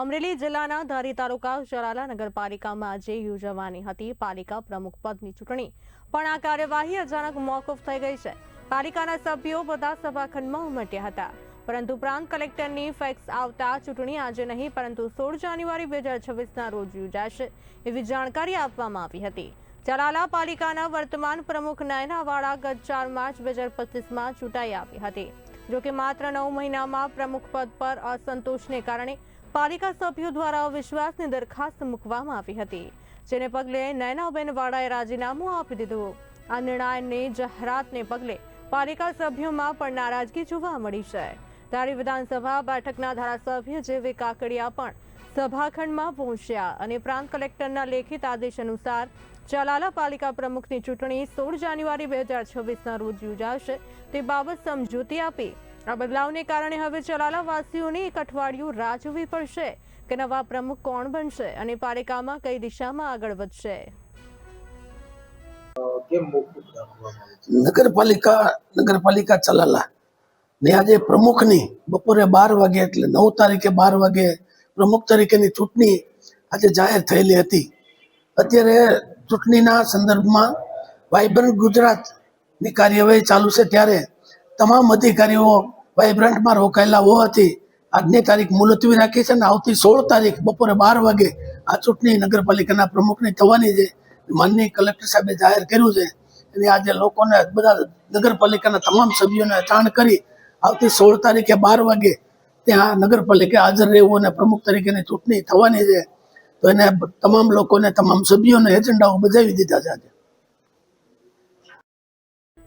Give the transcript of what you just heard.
અમરેલી જિલ્લાના ધારી તાલુકા શરાલા નગરપાલિકામાં આજે યોજાવાની હતી. પાલિકા પ્રમુખ પદની ચૂંટણી. પણ આ કાર્યવાહી અચાનક મોકૂફ થઈ ગઈ છે. પાલિકાના સભ્યો બધા સભાખંડમાં ઉમટ્યા હતા. પરંતુ પ્રાંત કલેક્ટરની ફેક્સ આવતા ચૂંટણી આજે નહીં, પરંતુ સોળ જાન્યુઆરી બે હજાર છવ્વીસના રોજ યોજાશે એવી જાણકારી આપવામાં આવી હતી. ચલાલા પાલિકાના વર્તમાન પ્રમુખ નયનાવાળા ગત ચાર માર્ચ બે હજાર પચીસમાં ચૂંટાઈ આવી હતી. જોકે માત્ર નવ મહિનામાં પ્રમુખ પદ પર અસંતોષને કારણે પાલિકા સભ્યો દ્વારા અવિશ્વાસની દરખાસ્ત મૂકવામાં આવી હતી, જેને પગલે નયનાબેન વાળાએ રાજીનામું આપી દીધું. આ નિર્ણયની જાહેરાતને પગલે પાલિકા સભ્યોમાં પણ નારાજગી જોવા મળી છે. ધારી વિધાનસભા બેઠકના ધારાસભ્ય જેવી કાકડિયા પણ સભાખંડમાં પહોંચ્યા અને પ્રાંત કલેક્ટરના લેખિત આદેશ અનુસાર ચલાલા પાલિકા પ્રમુખની ચૂંટણી સોળ જાન્યુઆરી બે હજાર છવ્વીસના રોજ યોજાશે તે બાબત સમજૂતી આપી આ બદલાવને કારણે હવે ચલાલા વાસીઓને એક અઠવાડિયું રાહ જોવી પડશે કે નવા પ્રમુખ કોણ બનશે અને પાલિકામાં કઈ દિશામાં આગળ વધશે. નગરપાલિકા નગરપાલિકા ચલાલા. ને આજે પ્રમુખની બપોરે બાર વાગે એટલે નવ તારીખે બાર વાગે પ્રમુખ તરીકેની ચૂંટણી આજે જાહેર થયેલી હતી. અત્યારે ચૂંટણીના સંદર્ભમાં વાઇબ્રન્ટ ગુજરાતની કાર્યવાહી ચાલુ છે ત્યારે તમામ અધિકારીઓ વાઇબ્રન્ટમાં રોકાયેલા હોવાથી આજની તારીખ મુલતવી રાખી છે અને આવતી સોળ તારીખ બપોરે બાર વાગે આ ચૂંટણી નગરપાલિકાના પ્રમુખની થવાની છે. માનનીય કલેક્ટર સાહેબે જાહેર કર્યું છે. અને આજે લોકોને બધા નગરપાલિકાના તમામ સભ્યોને જાણ કરી આવતી સોળ તારીખે બાર વાગે ત્યાં નગરપાલિકા હાજર રહેવું અને પ્રમુખ તરીકેની ચૂંટણી થવાની છે. તો એને તમામ લોકોને, તમામ સભ્યોને એજન્ડાઓ બજાવી દીધા છે આજે.